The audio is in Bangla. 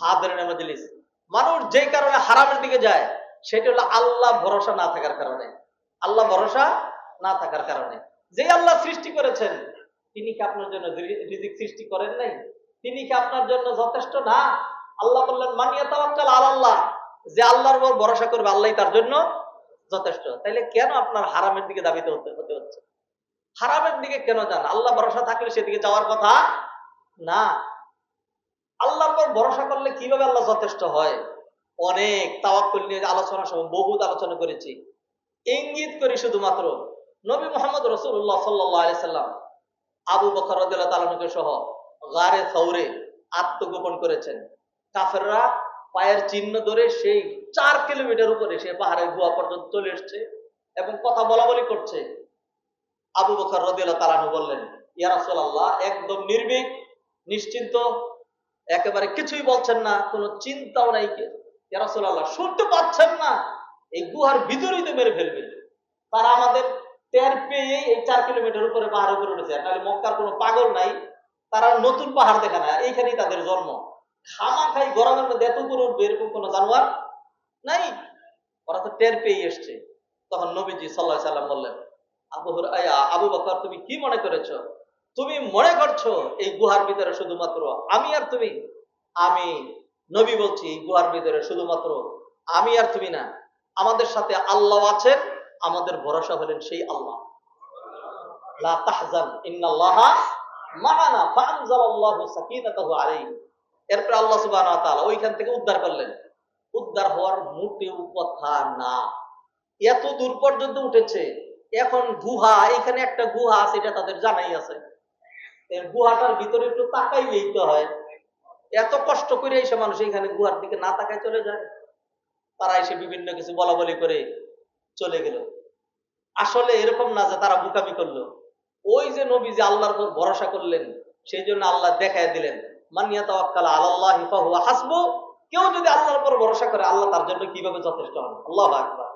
হাদের মজলিস মানুষ যেই কারণে হারামের দিকে যায়, সেটা হলো আল্লাহ ভরসা না থাকার কারণে। আল্লাহ ভরসা না থাকার কারণে। যে আল্লাহ সৃষ্টি করেছেন, তিনি কি আপনার জন্য রিজিক সৃষ্টি করেন নাই? তিনি কি আপনার জন্য যথেষ্ট? না। আল্লাহ বললেন মানিয়া তাওয়াক্কাল আল্লাহ যে আল্লাহর উপর ভরসা করবে আল্লাহ তার জন্য যথেষ্ট। তাইলে কেন আপনার হারামের দিকে দাবিত হতে হতে হচ্ছে? হারামের দিকে কেন যান? আল্লাহ ভরসা থাকলে সেদিকে যাওয়ার কথা না। আল্লাহর উপর ভরসা করলে কীভাবে আল্লাহ যথেষ্ট হয়? অনেক তাওয়াক্কুল নিয়ে আলোচনা সময় বহুত আলোচনা করেছি। ইঙ্গিত করি শুধুমাত্র, নবী মোহাম্মদ রসুল্লাহ সাল্লাহ সাল্লাম, আবু বকর তালুকে সহ গারে সৌরে আত্মগোপন করেছেন। কাফেররা পায়ের চিহ্ন ধরে সেই চার কিলোমিটার উপরে সে পাহাড়ের গুহা পর্যন্ত চলে এসছে এবং কথা বলা বলি করছে। আবু বকর রদিল্লাহ তালানু বললেন ইয়ারাসোল্লাহ একদম নির্ভীক, নিশ্চিন্ত একেবারে কিছুই বলছেন না কোনো চিন্তাও নাই ইয়ারাসোল্লাহ শুনতে পাচ্ছেন না এই গুহার ভিতরেই তো মেরে ফেলবে। তারা আমাদের টের পেয়ে এই চার কিলোমিটার উপরে পাহাড়ের উপরে উঠেছে নাহলে মক্কার কোনো পাগল নাই তারা নতুন পাহাড় দেখে না এইখানেই তাদের জন্ম। খামা খাই গরমের মধ্যে এত উপরে উঠবে এরকম কোনো জানোয়ার নাই? ওরা তো টের পেয়ে এসছে। তখন নবীজি সাল্লাহ সাল্লাম বললেন আবু আয়া, আবু বকর তুমি কি মনে করেছ তুমি মনে করছ এই গুহার ভিতরে শুধুমাত্র আমি আর তুমি? আমি, নবী বলছি, এই গুহার ভিতরে শুধুমাত্র আমি আর তুমি না। আমাদের সাথে আল্লাহ আছেন, আমাদের ভরসা হলেন সেই আল্লাহ। উদ্ধার হওয়ার কথা না। এত দূর পর্যন্ত উঠেছে। এখন গুহা, এখানে একটা গুহা আছে, এটা তাদের জানাই আছে। গুহাটার ভিতরে একটু তাকাইলেই তো হয়। এত কষ্ট করে এসে মানুষ এখানে গুহার দিকে না তাকায় চলে যায়। তারা এসে বিভিন্ন কিছু বলা বলি করে চলে গেল। আসলে এরকম না যে তারা বুকামি করল। ওই যে নবী যে আল্লাহর উপর ভরসা করলেন, সেই জন্য আল্লাহ দেখায় দিলেন মানিয়া তাওয়াক্কাল আল্লাহ হাসবু। কেউ যদি আল্লাহর উপর ভরসা করে, আল্লাহ তার জন্য কীভাবে যথেষ্ট হন? আল্লাহ আকবার।